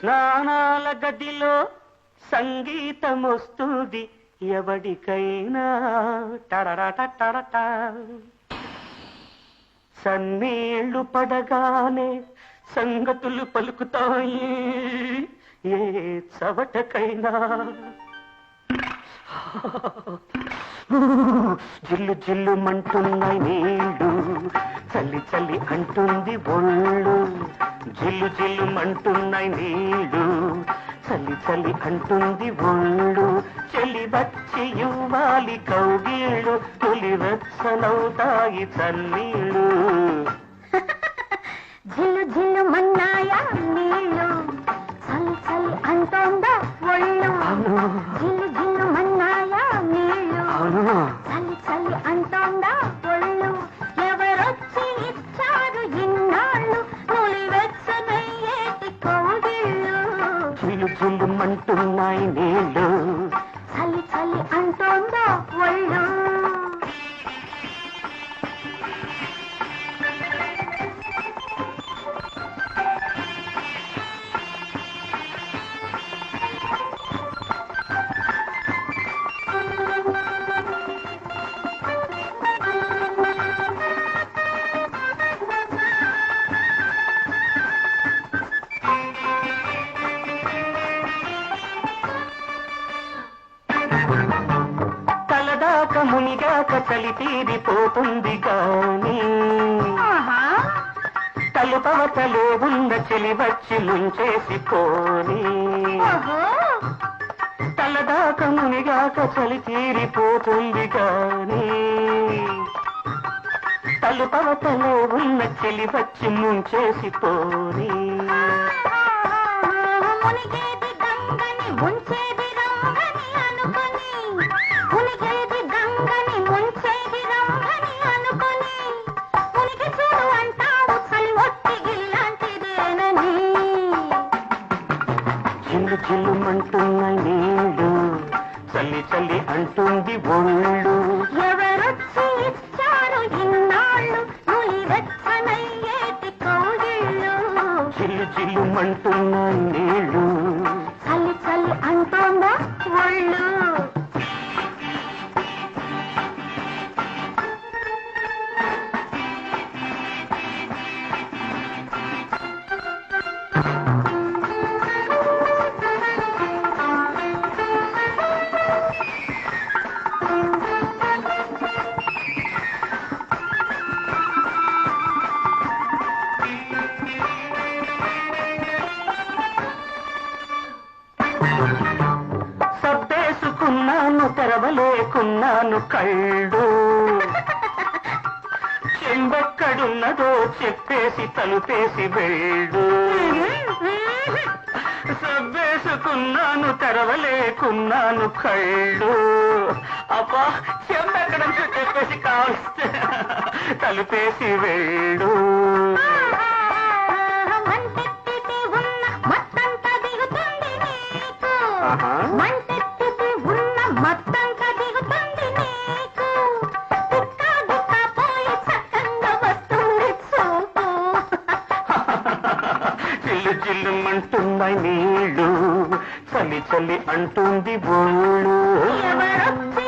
స్నానాల గదిలో సంగీతం వస్తుంది ఎవడికైనా టరట సన్నీళ్ళు పడగానే సంగతులు పలుకుతాయి. ఏ చవటకైనా. జిల్లు జిల్లు మంటున్నాయి నీళ్ళు. చల్లి చల్లి అంటుంది ఒళ్ళు. జిల్లు జిల్లు అంటున్నాయి నీళ్ళు. చలి చలి అంటుంది ఒళ్ళు. చెల్లి వచ్చి ఇవ్వాలి కౌగిళ్ళు. తొలి వెచ్చనవుతాయి చన్నీళ్ళు. జిల్లు జిల్లు మంటున్నాయి నీళ్ళు చలి చలి అంటోందా ఒళ్ళు చలి తీరిపోతుంది గాని ఆహా. తలుపవతలో ఉన్న చెలి వచ్చి ముంచేసి పోని. ఓహో. తలదాక మునిగాక చలి తీరిపోతుంది గాని తలుపవతలో ఉన్న చెలి వచ్చి ముంచేసి పోని. మునిగేది గంగని ముంచేది చిల్లు చిల్లు మంటున్న నీళ్ళు చల్లి చల్లి అంటుంది ఒళ్ళు. ఎవరొచ్చి ఇచ్చారు ఇన్నాళ్ళు? చిల్లు చిల్లు మంటున్న నీళ్ళు చలి చలి అంటోందా ఒళ్ళు? సబ్బేసుకున్నాను కళ్ళు. చెంబొక్కడున్నదో చెప్పేసి తలుపేసి వెళ్ళు. సబ్బేసుకున్నాను తెరవలేకున్నాను కళ్ళు. అబ్బా చెంబెక్కడంతో చెప్పేసి కావస్తే తలుపేసి వెళ్ళు. చిల్లు నీళ్ళు. చలి చలి అంటుంది బోళ్ళు